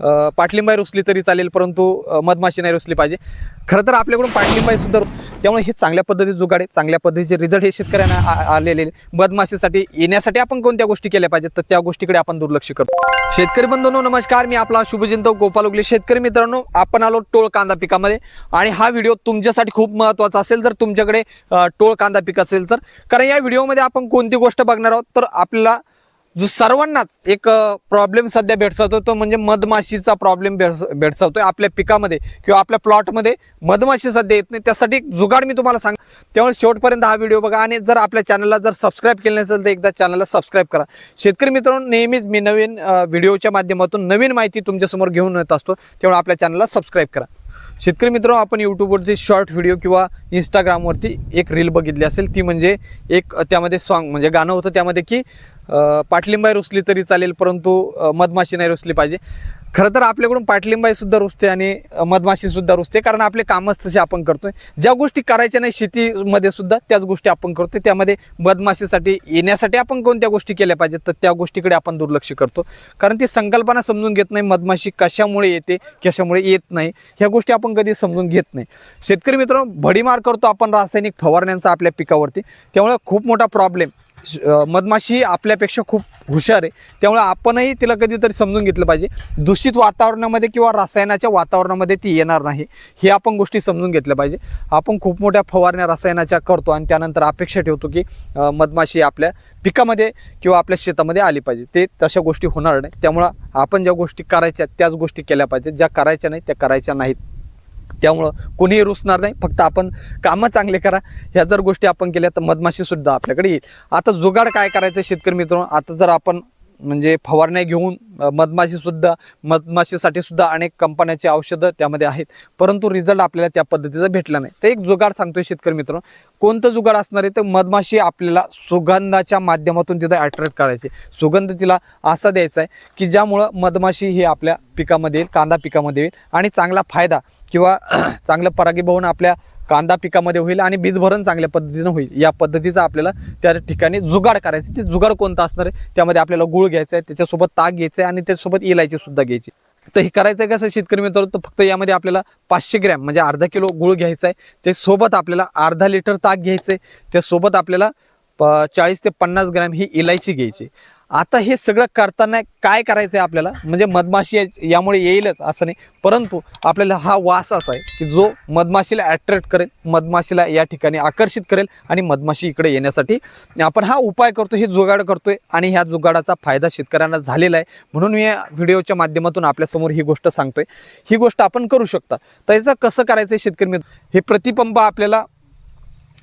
अ, पाटलिंबाई रुसली तरी चालेल परंतु मधमाशी नाही रुसली पाहिजे. खरं तर आपल्याकडून पाटलिंबाई सुद्धा त्यामुळे हे चांगल्या पद्धतीचे जुगाड आहे. चांगल्या पद्धतीचे रिझल्ट हे शेतकऱ्यांना आ- आलेले मधमाशीसाठी येण्यासाठी आपण कोणत्या गोष्टी केल्या पाहिजेत? तर त्या गोष्टीकडे आपण दुर्लक्ष करतो. शेतकरी बंधूंनो नमस्कार. मी आपला शुभचिंतक गोपाल उगले. शेतकरी मित्रांनो आपण आलो टोळ कांदा पिकामध्ये. आणि हा व्हिडिओ तुमच्यासाठी खूप महत्त्वाचा असेल जर तुमच्याकडे टोळ कांदा पीक असेल तर. कारण या व्हिडिओमध्ये आपण कोणती गोष्ट बघणार आहोत? तर आपल्याला जो सर्वांनाच एक प्रॉब्लेम सध्या भेडसावतो तो म्हणजे मधमाशीचा प्रॉब्लेम भेडसावतोय आपल्या पिकामध्ये किंवा आपल्या प्लॉटमध्ये मधमाशी सध्या येत नाही. त्यासाठी एक जुगाड मी तुम्हाला सांग त्यामुळे शेवटपर्यंत हा व्हिडिओ बघा आणि जर आपल्या चॅनलला जर सबस्क्राईब केलं नसेल तर एकदा चॅनलला सबस्क्राईब करा. शेतकरी मित्रांनो नेहमीच मी नवीन व्हिडिओच्या माध्यमातून नवीन माहिती तुमच्यासमोर घेऊन येत असतो त्यामुळे आपल्या चॅनलला सबस्क्राईब करा. शेतकरी मित्र आपण यूट्यूबवरती शॉर्ट व्हिडिओ किंवा इंस्टाग्रामवरती एक रील बघितली असेल ती म्हणजे एक त्यामध्ये सॉन्ग म्हणजे गाणं होतं त्यामध्ये की पाटलिंबाई रुसली तरी चालेल परंतु मधमाशी नाही रुसली पाहिजे. खरं तर आपल्याकडून पाटलिंबाईसुद्धा रुसते आणि मधमाशीसुद्धा रुजते रुसते कारण आपले कामच तसे आपण करतोय. ज्या गोष्टी करायच्या नाही शेतीमध्ये सुद्धा त्याच गोष्टी आपण करतोय. त्यामध्ये मधमाशीसाठी येण्यासाठी आपण कोणत्या गोष्टी केल्या पाहिजेत तर त्या गोष्टीकडे आपण दुर्लक्ष करतो. कारण ती संकल्पना समजून घेत नाही मधमाशी कशामुळे येते कशामुळे येत नाही ह्या गोष्टी आपण कधी समजून घेत नाही. शेतकरी मित्र भडीमार करतो आपण रासायनिक फवारण्यांचा आपल्या पिकावरती. त्यामुळे खूप मोठा प्रॉब्लेम मधमाशी आपल्यापेक्षा खूप हुशार आहे. त्यामुळे आपणही तिला कधीतरी समजून घेतलं पाहिजे. दूषित वातावरणामध्ये किंवा रसायनाच्या वातावरणामध्ये ती येणार नाही हे आपण गोष्टी समजून घेतल्या पाहिजे. आपण खूप मोठ्या फवारण्या रसायनाच्या करतो आणि त्यानंतर अपेक्षा ठेवतो की मधमाशी आपल्या पिकामध्ये किंवा आपल्या शेतामध्ये आली पाहिजे. ते तशा गोष्टी होणार नाही. त्यामुळं आपण ज्या गोष्टी करायच्या त्याच गोष्टी केल्या पाहिजेत. ज्या करायच्या नाही त्या करायच्या नाहीत. त्यामुळं कोणीही रुसणार नाही. फक्त आपण कामं चांगले करा. ह्या जर गोष्टी आपण केल्या तर मधमाशीसुद्धा आपल्याकडे येईल. आता जुगाड काय करायचं शेतकरी मित्रांनो? आता जर आपण म्हणजे फवारण्या घेऊन मधमाशीसुद्धा मधमाशीसाठी सुद्धा अनेक कंपन्याची औषधं त्यामध्ये आहेत. परंतु रिझल्ट आपल्याला त्या पद्धतीचा भेटला नाही. तर एक जुगाड सांगतोय शेतकरी मित्र कोणतं जुगाड असणार आहे? तर मधमाशी आपल्याला सुगंधाच्या माध्यमातून तिथं अट्रॅक्ट करायची. सुगंध तिला असा द्यायचा आहे की ज्यामुळं मधमाशी ही आपल्या पिकामध्ये येईल कांदा पिकामध्ये येईल. आणि चांगला फायदा किंवा चांगलं परागीभवन आपल्या कांदा पिकामध्ये होईल आणि बीजभरण चांगल्या पद्धतीनं होईल. या पद्धतीचा आपल्याला त्या ठिकाणी जुगाड करायचं. ते जुगाड कोणतं असणार आहे? त्यामध्ये आपल्याला गुळ घ्यायचा आहे त्याच्यासोबत ताक घ्यायचं आहे आणि त्याच्यासोबत इलायची सुद्धा घ्यायची. तर हे करायचं आहे कसं शेतकरी मित्र तर फक्त यामध्ये आपल्याला पाचशे ग्रॅम म्हणजे अर्धा किलो गुळ घ्यायचा आहे. त्यासोबत आपल्याला अर्धा लिटर ताक घ्यायचं आहे. त्यासोबत आपल्याला प चाळीस ते पन्नास ग्रॅम ही इलायची घ्यायची आता हे सगळं करताना काय करायचं आहे आपल्याला? म्हणजे मधमाशी यामुळे येईलच असं नाही. परंतु आपल्याला हा वास असा आहे की जो मधमाशीला अट्रॅक्ट करेल मधमाशीला या ठिकाणी आकर्षित करेल आणि मधमाशी इकडे येण्यासाठी आपण हा उपाय करतो हे जुगाड करतोय आणि ह्या जुगाडाचा फायदा शेतकऱ्यांना झालेला आहे. म्हणून मी या व्हिडिओच्या माध्यमातून आपल्यासमोर ही गोष्ट सांगतोय. ही गोष्ट आपण करू शकता. तर याचं कसं करायचं आहे शेतकरी मित्र? हे प्रतिपंप आपल्याला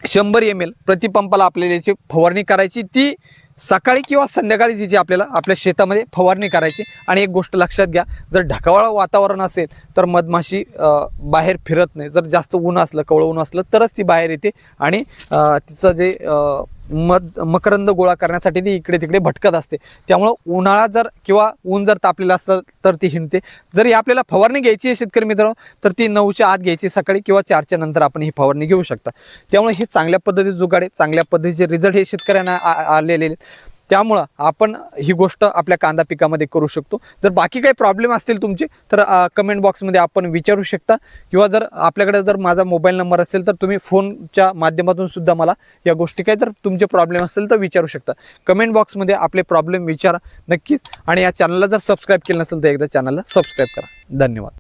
शंभर एम एल प्रतिपंपाला आपल्याला याची फवारणी करायची. ती सकाळी किंवा संध्याकाळी जी जी आपल्याला आपल्या शेतामध्ये फवारणी करायची. आणि एक गोष्ट लक्षात घ्या जर ढगाळ वातावरण असेल तर मधमाशी बाहेर फिरत नाही. जर जास्त ऊन असलं कवळं ऊन असलं तरच ती बाहेर येते. आणि तिचं जे मध मकरंद गोळा करण्यासाठी ती इकडे तिकडे भटकत असते. त्यामुळं उन्हाळा जर किंवा ऊन जर तापलेलं असलं तर ती हिंडते. जर ही आपल्याला फवारणी घ्यायची आहे शेतकरी मित्रांनो तर ती नऊच्या आत घ्यायची सकाळी किंवा चारच्या नंतर आपण ही फवारणी घेऊ शकता. त्यामुळे हे चांगल्या पद्धतीचे जुगाड आहे. चांगल्या पद्धतीचे रिझल्ट हे शेतकऱ्यांना आ- आलेले आहेत. त्यामुळं आपण ही गोष्ट आपल्या कांदा पिकामध्ये करू शकतो. जर बाकी काही प्रॉब्लेम असतील तुमचे तर कमेंट बॉक्समध्ये आपण विचारू शकता. किंवा जर आपल्याकडे जर माझा मोबाईल नंबर असेल तर तुम्ही फोनच्या माध्यमातून सुद्धा मला या गोष्टी काही जर तुमचे प्रॉब्लेम असेल तर विचारू शकता. कमेंट बॉक्समध्ये आपले प्रॉब्लेम विचारा नक्कीच. आणि या चॅनलला जर सबस्क्राईब केलं नसेल तर एकदा चॅनलला सबस्क्राईब करा. धन्यवाद.